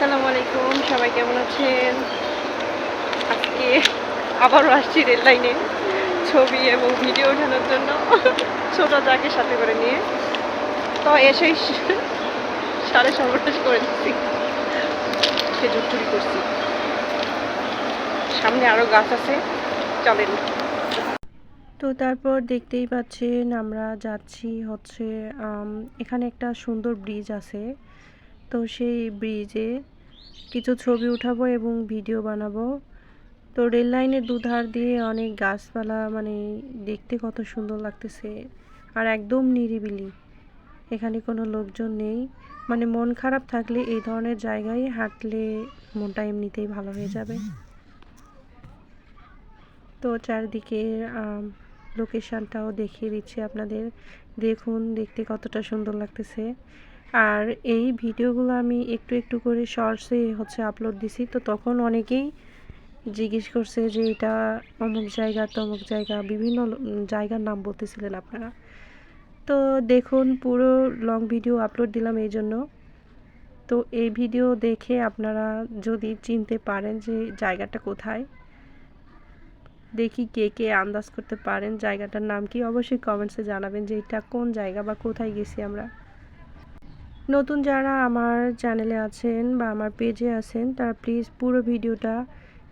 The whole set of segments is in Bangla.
আসসালামু আলাইকুম, সবাই কেমন আছেন? আজকে আবারও আসছি রেল লাইনে ছবি এবং ভিডিও ওঠানোর জন্য, ছোট যাকে সাথে করে নিয়ে। তো এসেই সাড়ে সর্বনাশ করে দিচ্ছি। খেজুর চুরি করছি। সামনে আরও গাছ আছে, চলেন। তো তারপর দেখতেই পাচ্ছেন আমরা যাচ্ছি হচ্ছে এখানে একটা সুন্দর ব্রিজ আছে। তো সেই ব্রিজে কিছু ছবি উঠাবো এবং ভিডিও বানাবো। তো রেল লাইনের দুধার দিয়ে অনেক গাছপালা মানে দেখতে কত সুন্দর লাগতেছে। আর একদম নিরিবিলি। এখানে কোনো লোকজন নেই। মানে মন খারাপ থাকলে এই ধরনের জায়গায় হাঁটলে মনটা এমনিতেই ভালো হয়ে যাবে। তো চারদিকে লোকেশানটাও দেখিয়ে দিচ্ছি আপনাদের। দেখুন, দেখতে কতটা সুন্দর লাগতেছে। আর এই ভিডিওগুলো আমি একটু একটু করে শর্টসে হচ্ছে আপলোড দিছি। তো তখন অনেকেই জিজ্ঞেস করছে যে এটা অমুক জায়গা, তমুক জায়গা, বিভিন্ন জায়গার নাম বলতেছিলেন আপনারা। তো দেখুন, পুরো লং ভিডিও আপলোড দিলাম এই জন্য। তো এই ভিডিও দেখে আপনারা যদি চিনতে পারেন যে জায়গাটা কোথায়, দেখি কে কে আন্দাজ করতে পারেন জায়গাটার নাম কি, অবশ্যই কমেন্টসে জানাবেন যে এটা কোন জায়গা বা কোথায় গেছি আমরা। নতুন যারা আমার চ্যানেলে আছেন বা আমার পেজে আছেন, তারা প্লিজ পুরো ভিডিওটা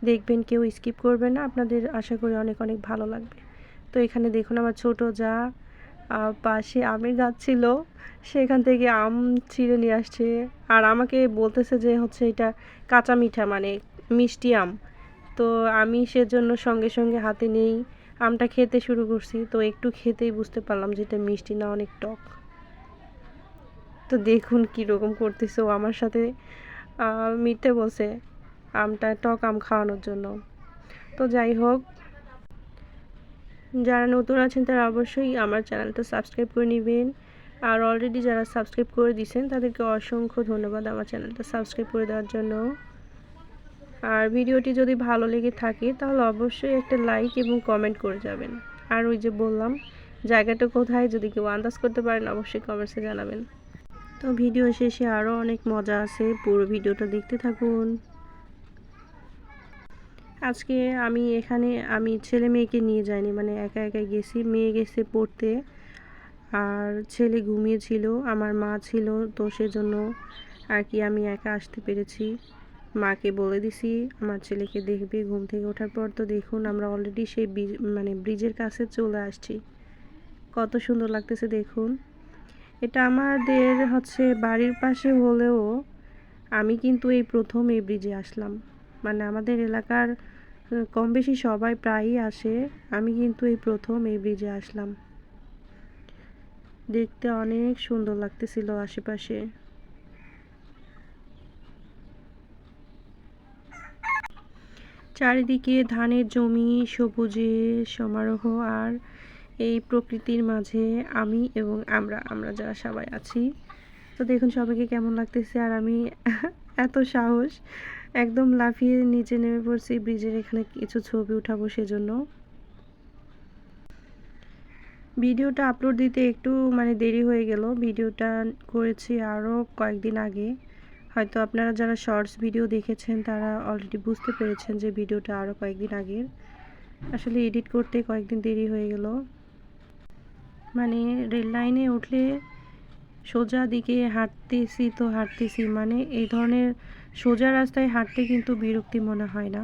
দেখবেন, কেউ স্কিপ করবেন না। আপনাদের আশা করি অনেক অনেক ভালো লাগবে। তো এখানে দেখুন আমার ছোট যা পাশে আমের গাছ ছিল। সেখান থেকে আম ছিঁড়ে নিয়ে আসছে। আর আমাকে বলতেছে যে হচ্ছে এটা কাঁচা মিঠা মানে মিষ্টি আম। তো আমি সেজন্য সঙ্গে সঙ্গে হাতে নেই। আমটা খেতে শুরু করছি। তো একটু খেতেই বুঝতে পারলাম যে এটা মিষ্টি না, অনেক টক। তো দেখুন কীরকম করতেছে। ও আমার সাথে মিথ্যে বলছে আমটা, টক আম খাওয়ানোর জন্য। তো যাই হোক, যারা নতুন আছেন তারা অবশ্যই আমার চ্যানেলটা সাবস্ক্রাইব করে নেবেন। আর অলরেডি যারা সাবস্ক্রাইব করে দিয়েছেন তাদেরকে অসংখ্য ধন্যবাদ আমার চ্যানেলটা সাবস্ক্রাইব করে দেওয়ার জন্য। আর ভিডিওটি যদি ভালো লেগে থাকে, তাহলে অবশ্যই একটা লাইক এবং কমেন্ট করে যাবেন। আর ওই যে বললাম, জায়গাটা কোথায় যদি কেউ আন্দাজ করতে পারেন, অবশ্যই কমেন্টসে জানাবেন। তো ভিডিও শেষে আরও অনেক মজা আছে। পুরো ভিডিওটা দেখতে থাকুন। আজকে আমি এখানে, আমি ছেলে মেয়েকে নিয়ে যাইনি মানে একা একাই গেছি। মেয়ে গেছে পড়তে, আর ছেলে ঘুমিয়েছিল, আমার মা ছিল, তো সেজন্য আর কি আমি একা আসতে পেরেছি। মাকে বলে দিছি, আমার ছেলেকে দেখবে ঘুম থেকে ওঠার পর তো দেখুন, আমরা অলরেডি সেই মানে ব্রিজের কাছে চলে আসছি। কত সুন্দর লাগতেছে দেখুন। এটা আমাদের হচ্ছে বাড়ির পাশে হলেও আমি কিন্তু এই প্রথম এই ব্রিজে আসলাম। মানে আমাদের এলাকার কম বেশি সবাই প্রায়ই আসে। আমি কিন্তু এই প্রথম এই ব্রিজে আসলাম। দেখতে অনেক সুন্দর লাগতেছিল আশেপাশে। চারিদিকে ধানের জমি সবুজে সমারোহ আর এই প্রকৃতির মাঝে আমি এবং আমরা আমরা যারা সবাই আছি। তো দেখুন সবাইকে কেমন লাগতেছে আর আমি এত সাহস, একদম লাফিয়ে নিচে নেমে পড়ছি, ব্রিজের এখানে কিছু ছবি উঠাবো সেজন্য। ভিডিওটা আপলোড দিতে একটু মানে দেরি হয়ে গেল। ভিডিওটা করেছি আরও কয়েকদিন আগে। হয়তো আপনারা যারা শর্টস ভিডিও দেখেছেন, তারা অলরেডি বুঝতে পেরেছেন যে ভিডিওটা আরও কয়েকদিন আগের। আসলে এডিট করতে কয়েকদিন দেরি হয়ে গেল। মানে রেল লাইনে উঠলে সোজা দিকে হাঁটতেছি তো হাঁটতেছি। মানে এই ধরনের সোজা রাস্তায় হাঁটতে কিন্তু বিরক্তি মনে হয় না।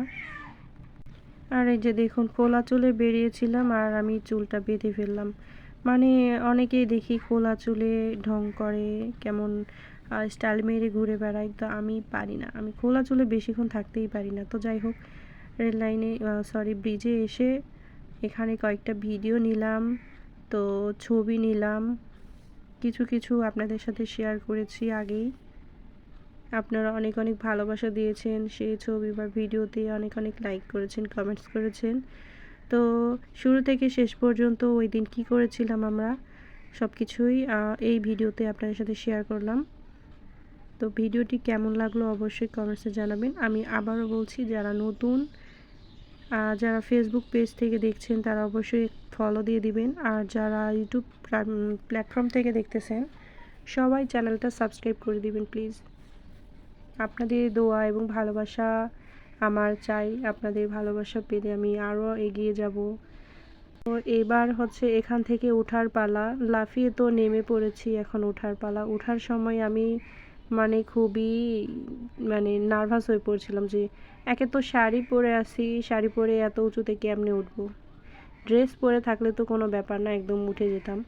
আর এই যে দেখুন খোলা চুলে বেরিয়েছিলাম আর আমি চুলটা বেঁধে ফেললাম। মানে অনেকেই দেখি খোলা চুলে ঢং করে, কেমন স্টাইল মেরে ঘুরে বেড়ায়। তো আমি পারি না। আমি খোলা চুলে বেশিক্ষণ থাকতেই পারি না। তো যাই হোক, রেল লাইনে সরি ব্রিজে এসে এখানে কয়েকটা ভিডিও নিলাম। তো ছবি নিলাম। কিছু কিছু আপনাদের সাথে শেয়ার করেছি আগেই। আপনারা অনেক অনেক ভালোবাসা দিয়েছেন সেই ছবি বা ভিডিওতে, অনেক অনেক লাইক করেছেন কমেন্টস করেছেন। তো শুরু থেকে শেষ পর্যন্ত ওই দিন কী করেছিলাম আমরা? সব কিছুই এই ভিডিওতে আপনাদের সাথে শেয়ার করলাম। তো ভিডিওটি কেমন লাগল অবশ্যই কমেন্টসে জানাবেন। আমি আবারও বলছি, যারা নতুন যারা ফেসবুক পেজ থেকে দেখছেন, তারা অবশ্যই ফলো দিয়ে দিবেন। আর যারা ইউটিউব প্ল্যাটফর্ম থেকে দেখতেছেন, সবাই চ্যানেলটা সাবস্ক্রাইব করে দিবেন প্লিজ আপনাদের দোয়া এবং ভালোবাসা আমার চাই। আপনাদের ভালোবাসা পেলে আমি আরও এগিয়ে যাব। তো এবার হচ্ছে এখান থেকে ওঠার পালা। লাফিয়ে তো নেমে পড়েছি এখন ওঠার পালা। ওঠার সময় আমি মানে খুবই মানে নার্ভাস হয়ে পড়ছিলাম যে একে তো শাড়ি পরে আসি শাড়ি পরে এত উঁচুতে কেমনে উঠবো? ড্রেস পরে থাকলে তো কোনো ব্যাপার না, একদম উঠে যেতাম।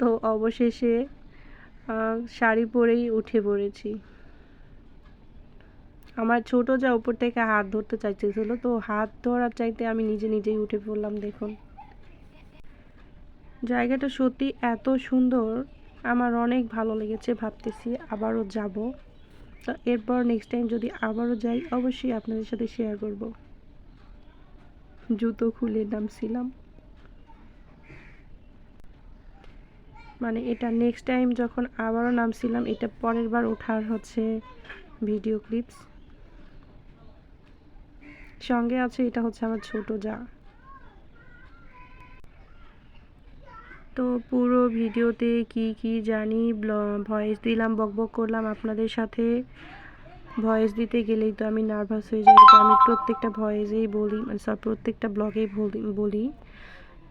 তো অবশেষে শাড়ি পরেই উঠে পড়েছি। আমার ছোট যা উপর থেকে হাত ধরতে চাইতেছিল, তো হাত ধরার চাইতে আমি নিজে নিজেই উঠে পড়লাম, দেখুন। জায়গাটা সত্যি এত সুন্দর আমার অনেক ভালো লেগেছে, ভাবতেছি আবারও যাব। তো এরপর নেক্সট টাইম যদি আবারও যাই, অবশ্যই আপনাদের সাথে শেয়ার করব। জুতো খুলে নামছিলাম। মানে এটা নেক্সট টাইম যখন আবারও নামছিলাম, এটা পরের বার ওঠার হচ্ছে ভিডিও ক্লিপস সঙ্গে আছে, এটা হচ্ছে আমার ছোট যা। তো পুরো ভিডিওতে কি কি জানি ভয়েস দিলাম বকবক করলাম আপনাদের সাথে। ভয়েস দিতে গেলেই তো আমি নার্ভাস হয়ে যাই, তো আমি প্রত্যেকটা ভয়েসেই বলি মানে সব প্রত্যেকটা ব্লগেই বলি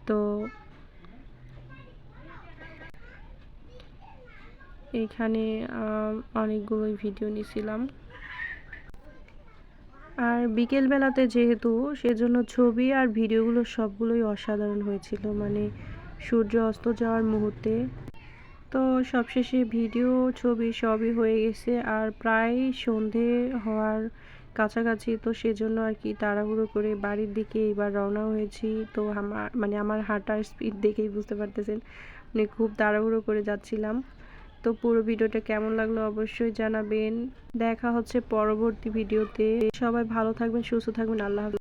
তো এখানে অনেকগুলোই ভিডিও নিয়েছিলাম আর বিকেলবেলাতে যেহেতু, সেজন্য ছবি আর ভিডিওগুলো সবগুলোই অসাধারণ হয়েছিল মানে সূর্য অস্ত যাওয়ার মুহূর্তে। তো সবশেষে ভিডিও, ছবি সবই হয়ে গেছে আর প্রায় সন্ধে হওয়ার কাছাকাছি, তো সেজন্য আর কি তাড়াহুড়ো করে বাড়ির দিকে এবার রওনা হয়েছি। তো আমার মানে আমার হাঁটার স্পিড দেখেই বুঝতে পারতেছেন মানে খুব তাড়াহুড়ো করে যাচ্ছিলাম। তো পুরো ভিডিওটা কেমন লাগল অবশ্যই জানাবেন। দেখা হচ্ছে পরবর্তী ভিডিওতে। সবাই ভালো থাকবেন, সুস্থ থাকবেন, আল্লাহ